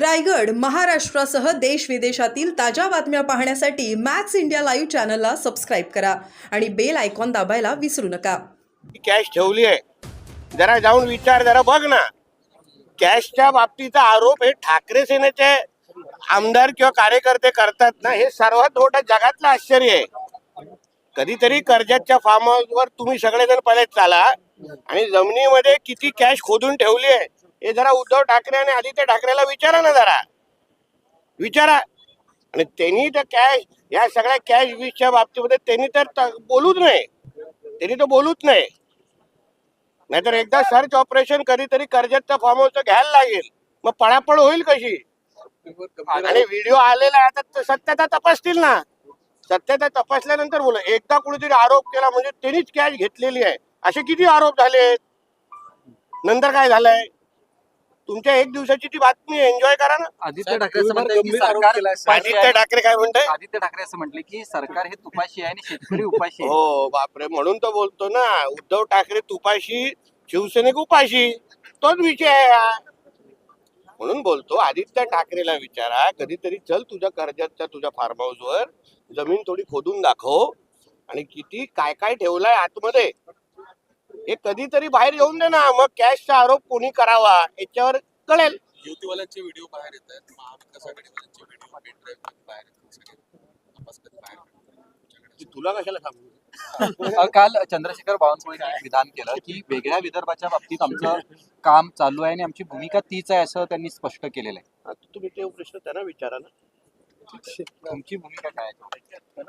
रायगड महाराष्ट्रासह देश विदेशातील ताज्या बातम्या पाहण्यासाठी मॅक्स इंडिया लाईव्ह चॅनलला सबस्क्राईब करा आणि बेल आयकॉन दाबायला विसरू नका. कॅश ठेवली आहे. जरा जाऊन विचार जरा बघ ना. कॅशच्या बाबतीचा आरोप हे ठाकरे सेनेचे आमदार किंवा कार्यकर्ते करतात ना हे सर्वात मोठं जगातलं आश्चर्य आहे. कधीतरी कर्जाच्या फार्म हाऊसवर तुम्ही सगळेजण पहिले चाला आणि जमिनीमध्ये किती कॅश खोदून ठेवली आहे. हे जरा उद्धव ठाकरे आणि आदित्य ठाकरेला विचारा ना जरा. विचारा. आणि त्यांनी तर कॅश या सगळ्या कॅश वीसच्या बाबतीमध्ये त्यांनी तर बोलूच नाही त्यांनी तर बोलूच नाही नाहीतर एकदा सर्च ऑपरेशन कधीतरी कर्जतचा फॉर्म हाऊस घ्यायला लागेल. मग पळापळ होईल कशी? आणि व्हिडिओ आलेला आहे आता सत्यता तपासतील ना. सत्यता तपासल्यानंतर बोला. एकदा कुणीतरी आरोप केला म्हणजे त्यांनीच कॅश घेतलेली आहे. असे किती आरोप झाले नंतर काय झालंय? तुमच्या एक दिवसाची ती बातमी एन्जॉय करा ना. आदित्य ठाकरे असं म्हणतात की सरकार आदित्य. ठाकरे काय म्हणताय? आदित्य ठाकरे असं म्हटले की सरकार हे तुपाशी आहे आणि शेतकरी उपाशी आहे. हो बापरे. म्हणून तर बोलतो ना. उद्धव ठाकरे तुपाशी शिवसैनिक उपाशी. तोच विषय आहे हा. म्हणून बोलतो आदित्य ठाकरेला विचारा. कधीतरी चल तुझ्या कर्जतच्या तुझ्या फार्म वर. जमीन थोडी खोदून दाखव. आणि किती काय काय ठेवलंय आतमध्ये? हे कधीतरी बाहेर येऊन दे ना. मग कॅशचा आरोप कोणी करावा याच्यावर कळेल. युतीवाल्यांचे व्हिडिओ बाहेर येत आहेत. महाविकास आघाडीवाल्यांचे व्हिडिओ पेन ड्राईव्ह बाहेर येतात सगळे तपास कधी बाहेर पडतात. तुला कशाला सांगू काल चंद्रशेखर बावनकुळे यांनी एक विधान केलं की वेगळ्या विदर्भाच्या बाबतीत आमचं काम चालू आहे आणि आमची भूमिका तीच आहे असं त्यांनी स्पष्ट केलेलं आहे. आता तुम्ही ते प्रश्न त्यांना विचारा ना. तुमची भूमिका काय आहे?